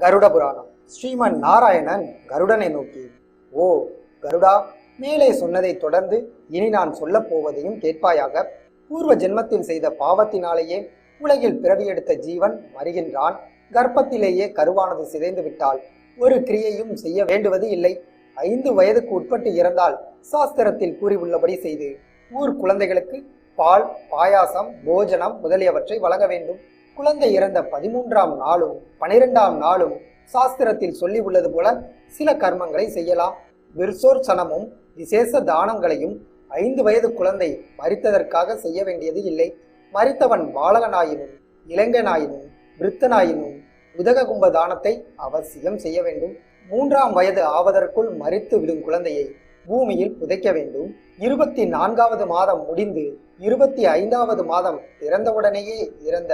கருட புராணம் ஸ்ரீமன் நாராயணன் கருடனை நோக்கி ஓ கருடா மேலே சொன்னதை தொடர்ந்து இனி நான் சொல்லப் போவதையும் கேட்பாயாக? பூர்வ ஜென்மத்தில் செய்த பாவத்தினாலேயே உலகில் பிறவியெடுத்த ஜீவன் மறுகின்றான். கர்ப்பத்திலேயே கருவானது சிதைந்து விட்டால் ஒரு கிரியையும் செய்ய வேண்டுவது இல்லை. ஐந்து வயதுக்கு உட்பட்டு இறந்தால் சாஸ்திரத்தில் கூறியுள்ளபடி செய்து ஊர் குழந்தைகளுக்கு பால் பாயாசம் போஜனம் முதலியவற்றை வழங்க வேண்டும். குழந்தை இறந்த பதிமூன்றாம் நாளும் பனிரெண்டாம் நாளும் சாஸ்திரத்தில் சொல்லி உள்ளது போல சில கர்மங்களை செய்யலாம். விர்சோர் சனமும் விசேஷ தானங்களையும் ஐந்து வயது குழந்தை மறித்ததற்காக செய்ய வேண்டியது இல்லை. மறித்தவன் பாலகனாயினும் இளைஞனாயினும் விருத்தனாயினும் உதக கும்ப தானத்தை அவசியம் செய்ய வேண்டும். மூன்றாம் வயது ஆவதற்குள் மறித்து விடும் குழந்தையை பூமியில் புதைக்க வேண்டும். இருபத்தி நான்காவது மாதம் முடிந்து இருபத்தி ஐந்தாவது மாதம் பிறந்தவுடனேயே இறந்த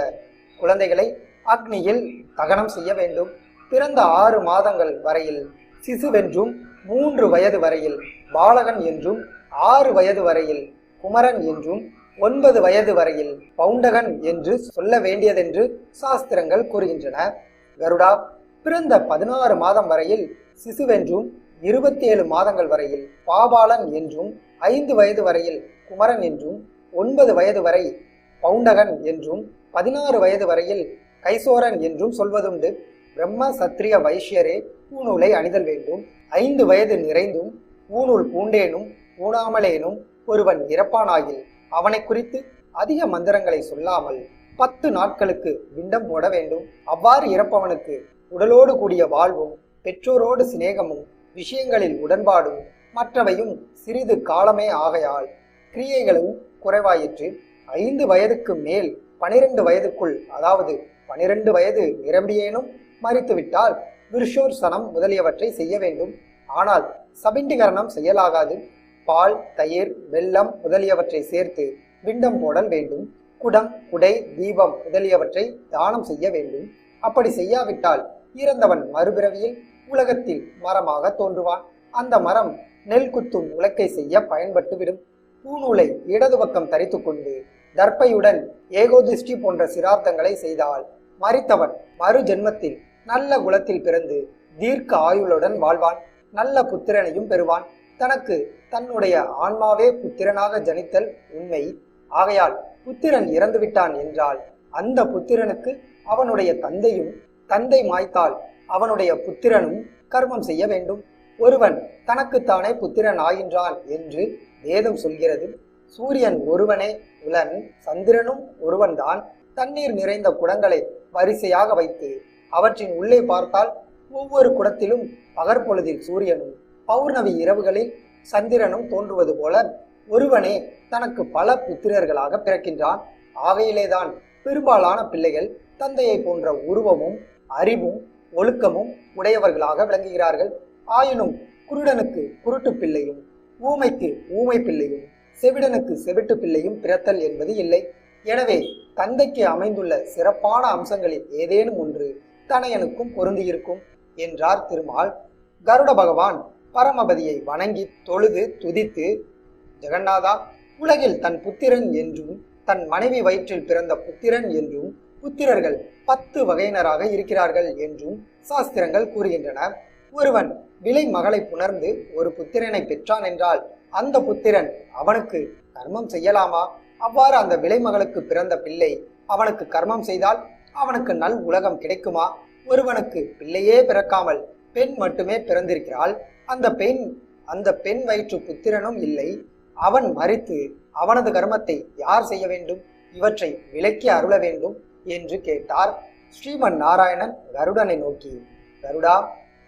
குழந்தைகளை அக்னியில் தகனம் செய்ய வேண்டும். பிறந்த ஆறு மாதங்கள் வரையில் சிசுவென்றும் மூன்று வயது வரையில் பாலகன் என்றும் ஆறு வயது வரையில் குமரன் என்றும் ஒன்பது வயது வரையில் பவுண்டகன் என்று சொல்ல வேண்டியதென்று சாஸ்திரங்கள் கூறுகின்றன. கருடா பிறந்த பதினாறு மாதம் வரையில் சிசுவென்றும் இருபத்தி ஏழு மாதங்கள் வரையில் பாபாலன் என்றும் ஐந்து வயது வரையில் குமரன் என்றும் ஒன்பது வயது வரை பவுண்டகன் என்றும் பதினாறு வயது வரையில் கைசோரன் என்றும் சொல்வதுண்டு. பிரம்ம சத்திரிய வைஷ்யரே பூநூலை அணிதல் வேண்டும். ஐந்து வயது நிறைந்தும் பூநூல் பூண்டேனும் பூணாமலேனும் ஒருவன் இறப்பானாகில் அவனை குறித்து அதிக மந்திரங்களை சொல்லாமல் பத்து நாட்களுக்கு விண்டம் போட வேண்டும். அவ்வாறு இறப்பவனுக்கு உடலோடு கூடிய வாழ்வும் பெற்றோரோடு சிநேகமும் விஷயங்களில் உடன்பாடும் மற்றவையும் சிறிது காலமே ஆகையால் கிரியைகளும் குறைவாயிற்று. ஐந்து வயதுக்கு மேல் பனிரெண்டு வயதுக்குள் அதாவது பனிரெண்டு வயது நிரம்பியேனும் மறித்துவிட்டால் விருஷோர்சனம் முதலியவற்றை செய்ய வேண்டும். ஆனால் சபிண்டிகரணம் செய்யலாகாது. பால் தயிர் வெள்ளம் முதலியவற்றை சேர்த்து விண்டம் போடல் வேண்டும். குடம் குடை தீபம் முதலியவற்றை தானம் செய்ய வேண்டும். அப்படி செய்யாவிட்டால் இறந்தவன் மறுபிறவியில் உலகத்தில் மரமாக தோன்றுவான். அந்த மரம் நெல் குத்தும் உலக்கை செய்ய பயன்பட்டுவிடும். பூநூலை இடது பக்கம் தரித்து கொண்டு தர்ப்பையுடன் ஏகோதிஷ்டி போன்ற சிரார்த்தங்களை செய்தால் மறித்தவன் மறு ஜென்மத்தில் நல்ல குலத்தில் பிறந்து தீர்க்க ஆயுளுடன் வாழ்வான். நல்ல புத்திரனையும் பெறுவான். தனக்கு தன்னுடைய ஆன்மாவே புத்திரனாக ஜனித்தல் உண்மை. ஆகையால் புத்திரன் இறந்துவிட்டான் என்றால் அந்த புத்திரனுக்கு அவனுடைய தந்தையும் தந்தை மாய்த்தால் அவனுடைய புத்திரனும் கர்மம் செய்ய வேண்டும். ஒருவன் தனக்குத்தானே புத்திரன் ஆகின்றான் என்று வேதம் சொல்கிறது. சூரியன் ஒருவனே உலன் சந்திரனும் ஒருவன்தான். தண்ணீர் நிறைந்த குடங்களை வரிசையாக வைத்து அவற்றின் உள்ளே பார்த்தால் ஒவ்வொரு குடத்திலும் பகற்பொழுதில் சூரியனும் பௌர்ணமி இரவுகளில் சந்திரனும் தோன்றுவது போல ஒருவனே தனக்கு பல புத்திரர்களாக பிறக்கின்றான். ஆகையிலேதான் பெரும்பாலான பிள்ளைகள் தந்தையை போன்ற உருவமும் அறிவும் ஒழுக்கமும் உடையவர்களாக விளங்குகிறார்கள். ஆயினும் குருடனுக்கு குருட்டு பிள்ளையும் ஊமைக்கு ஊமை பிள்ளையும் செவிடனுக்கு செவிட்டு பிள்ளையும் பிறத்தல் என்பது இல்லை. எனவே தந்தைக்கு அமைந்துள்ள சிறப்பான அம்சங்களில் ஏதேனும் ஒன்று தனையனுக்கும் பொருந்தியிருக்கும் என்றார் திருமால். கருட பகவான் பரமபதியை வணங்கி தொழுது துதித்து ஜெகநாதா உலகில் தன் புத்திரன் என்றும் தன் மனைவி வயிற்றில் பிறந்த புத்திரன் என்றும் புத்திரர்கள் பத்து வகையினராக இருக்கிறார்கள் என்றும் சாஸ்திரங்கள் கூறுகின்றன. ஒருவன் விலை மகளை புணர்ந்து ஒரு புத்திரனை பெற்றான் என்றால் அந்த புத்திரன் அவனுக்கு கர்மம் செய்யலாமா? அவ்வாறு அந்த விலை மகளுக்கு பிறந்த பிள்ளை அவனுக்கு கர்மம் செய்தால் அவனுக்கு நல் உலகம் கிடைக்குமா? ஒருவனுக்கு பிள்ளையே பிறக்காமல் பெண் மட்டுமே பிறந்திருக்கிறாள். அந்த பெண் அந்த பெண் வயிற்று புத்திரனும் இல்லை. அவன் மறித்து அவனது கர்மத்தை யார் செய்ய வேண்டும்? இவற்றை விலக்கி அருள வேண்டும் என்று கேட்டார். ஸ்ரீமன் நாராயணன் கருடனை நோக்கி கருடா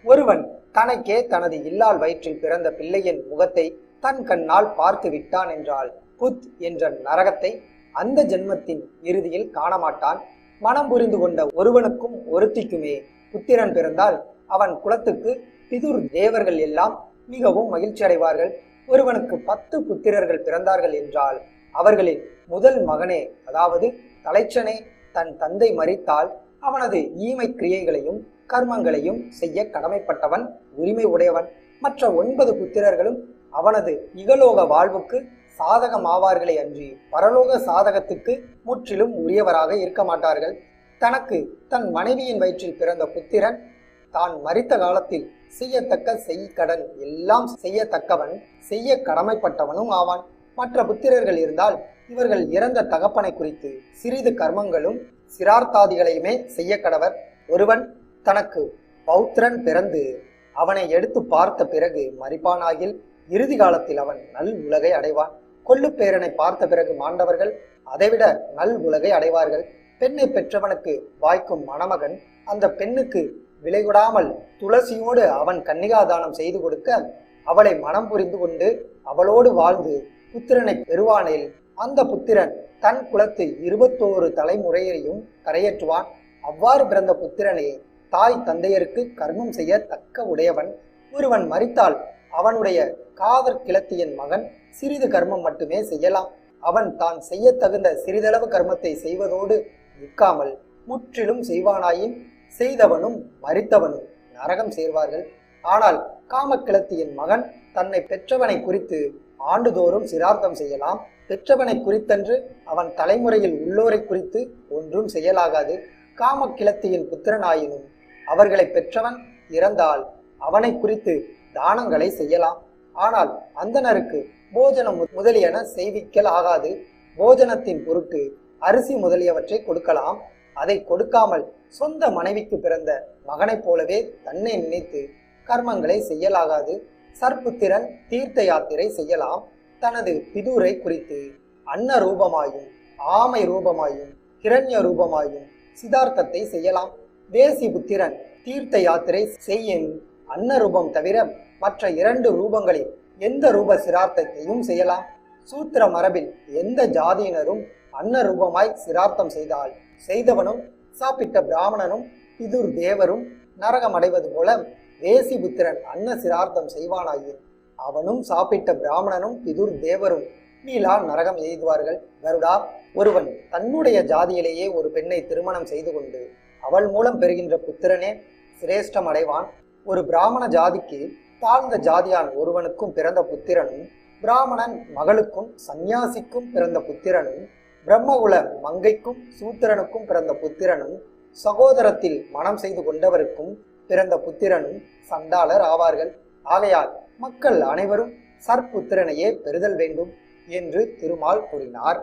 ஒருவன் தனக்கே தனது இல்லால் வயிற்றில் பிறந்த பிள்ளையின் முகத்தை தன் கண்ணால் பார்த்து விட்டான் என்றால் புத் என்ற நரகத்தை அந்த ஜென்மத்தின் இறுதியில் காணமாட்டான். மனம் புரிந்து கொண்ட ஒருவனுக்கும் ஒருத்திக்குமே புத்திரன் பிறந்தால் அவன் குலத்துக்கு பிதுர் தேவர்கள் எல்லாம் மிகவும் மகிழ்ச்சி அடைவார்கள் ஒருவனுக்கு பத்து புத்திரர்கள் பிறந்தார்கள் என்றால் அவர்களின் முதல் மகனே அதாவது தலைச்சனே தன் தந்தை மறித்தால் அவனது ஈமை கிரியைகளையும் கர்மங்களையும் செய்ய கடமைப்பட்டவன் உரிமை உடையவன். மற்ற ஒன்பது புத்திரர்களும் அவனது இகலோக வாழ்வுக்கு சாதகமாவார்களே அன்றி பரலோக சாதகத்துக்கு முற்றிலும் உரியவராக இருக்க மாட்டார்கள். தனக்கு தன் மனைவியின் வயிற்றில் பிறந்த புத்திரன் தான் மறித்த காலத்தில் செய்யத்தக்க செய்கடன் எல்லாம் செய்யத்தக்கவன் செய்ய கடமைப்பட்டவனும் ஆவான். மற்ற புத்திரர்கள் இருந்தால் இவர்கள் இறந்த தகப்பனை குறித்து சிறிது கர்மங்களும் சிரார்த்தாதிகளையுமே செய்ய கடவர். ஒருவன் தனக்கு பௌத்திரன் பிறந்து அவனை எடுத்து பார்த்த பிறகு மறிப்பானாகில் இறுதி காலத்தில் அவன் நல் உலகை அடைவான். கொள்ளுப்பேரனை பார்த்த பிறகு மாண்டவர்கள் அதைவிட நல் உலகை அடைவார்கள். பெண்ணை பெற்றவனுக்கு வாய்க்கும் மணமகன் அந்த பெண்ணுக்கு விலைகொடாமல் துளசியோடு அவன் கன்னிகாதானம் செய்து கொடுக்க அவளை மனம் புரிந்து கொண்டு அவளோடு வாழ்ந்து புத்திரனை பெறுவானில் அந்த புத்திரன் தன் குலத்து இருபத்தோரு தலைமுறையையும் கரையேற்றுவான் அவ்வாறு பிறந்த புத்திரனே தாய் தந்தையருக்கு கர்மம் செய்ய தக்க உடையவன். ஒருவன் மறித்தால் அவனுடைய காதற் கிளத்தியின் மகன் சிறிது கர்மம் மட்டுமே செய்யலாம். அவன் தான் செய்ய தகுந்த சிறிதளவு கர்மத்தை செய்வதோடு நிற்காமல் முற்றிலும் செய்வானாயின் செய்தவனும் மறித்தவனும் நரகம் சேர்வார்கள். ஆனால் காமக்கிளத்தியின் மகன் தன்னை பெற்றவனை குறித்து ஆண்டுதோறும் சிரார்த்தம் செய்யலாம். பெற்றவனை குறித்தன்று அவன் தலைமுறையில் உள்ளோரை குறித்து ஒன்றும் செய்யலாகாது காமக்கிளத்தியின் புத்திரனாயினும் அவர்களை பெற்றவன் இறந்தால் அவனை குறித்து தானங்களை செய்யலாம். ஆனால் அந்தனருக்கு போஜனம் முதலியன செய்விக்கல் ஆகாது. போஜனத்தின் பொருட்டு அரிசி முதலியவற்றை கொடுக்கலாம். அதை கொடுக்காமல் சொந்த மனைவிக்கு பிறந்த மகனைப் போலவே தன்னை நினைத்து கர்மங்களை செய்யலாகாது. சர்ப்புத்திரன் தீர்த்த யாத்திரை செய்யலாம். தனது பிதுரை குறித்து அன்ன ரூபமாயும் ஆமை ரூபமாயும் கிரண்ய ரூபமாயும் சிதார்த்தத்தை செய்யலாம். வேசி புத்திரன் தீர்த்த யாத்திரை செய்யும் அன்ன ரூபம் தவிர மற்ற இரண்டு ரூபங்களில் எந்த ரூப சிரார்த்தத்தையும் செய்யலாம். சூத்திர மரபில் எந்த ஜாதியினரும் அன்ன ரூபமாய் சிரார்த்தம் செய்தால் செய்தவனும் சாப்பிட்ட பிராமணனும் பிதுர் தேவரும் நரகம் அடைவது போல தேசிபுத்திரன் அன்ன சிரார்த்தம் செய்வானாயின் அவனும் சாப்பிட்ட பிராமணனும் பிதுர் தேவரும் நீலா நரகம் எய்துவார்கள். கருடா ஒருவன் தன்னுடைய ஜாதியிலேயே ஒரு பெண்ணை திருமணம் செய்து கொண்டு அவள் மூலம் பெறுகின்ற புத்திரனே சிரேஷ்டம் அடைவான் ஒரு பிராமண ஜாதிக்கு தாழ்ந்த ஜாதியான் ஒருவனுக்கும் பிறந்த புத்திரனும் பிராமணன் மகளுக்கும் சந்நியாசிக்கும் பிறந்த புத்திரனும் பிரம்மகுல மங்கைக்கும் சூத்திரனுக்கும் பிறந்த புத்திரனும் சகோதரத்தில் மனம் செய்து கொண்டவருக்கும் பிறந்த புத்திரனும் சண்டாளர் ஆவார்கள். ஆகையால் மக்கள் அனைவரும் சற்புத்திரனையே பெறுதல் வேண்டும் என்று திருமால் கூறினார்.